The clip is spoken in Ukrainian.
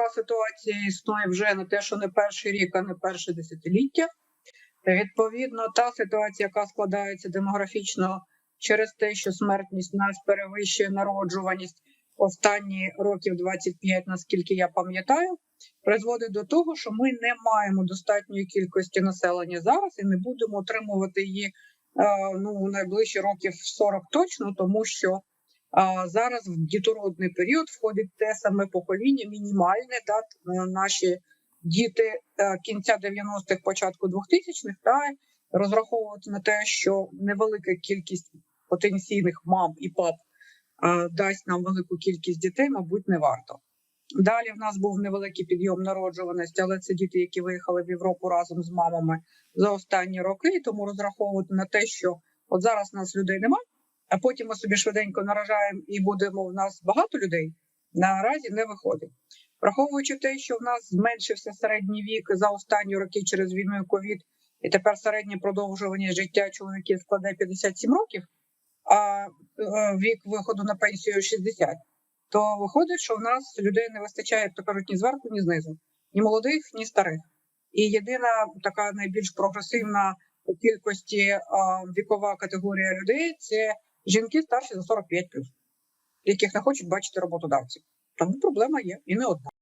така ситуація існує вже не те, що не перший рік, а не перше десятиліття. Відповідно, та ситуація, яка складається демографічно через те, що смертність нас перевищує народжуваність останні років 25, наскільки я пам'ятаю, призводить до того, що ми не маємо достатньої кількості населення зараз і не будемо отримувати її е, ну найближчі років 40 точно, тому що зараз в дітородний період входить те саме покоління, мінімальне та е, наші діти е, кінця 90-х, початку 2000-х, та розраховувати на те, що невелика кількість потенційних мам і пап е, дасть нам велику кількість дітей, мабуть, не варто. Далі в нас був невеликий підйом народжуваності, але це діти, які виїхали в Європу разом з мамами за останні роки. Тому розраховувати на те, що от зараз нас людей немає а потім ми собі швиденько наражаємо і будемо в нас багато людей. Наразі не виходить. Враховуючи те, що в нас зменшився середній вік за останні роки через війну і ковід, і тепер середнє продовжування життя чоловіків складає 57 років, а е, вік виходу на пенсію 60, то виходить, що в нас людей не вистачає, як то кажуть, ні зверху, ні знизу, ні молодих, ні старих. І єдина така найбільш прогресивна у кількості вікова категорія людей це жінки старші за 45 яких не хочуть бачити роботодавці. Тому проблема є і не одна.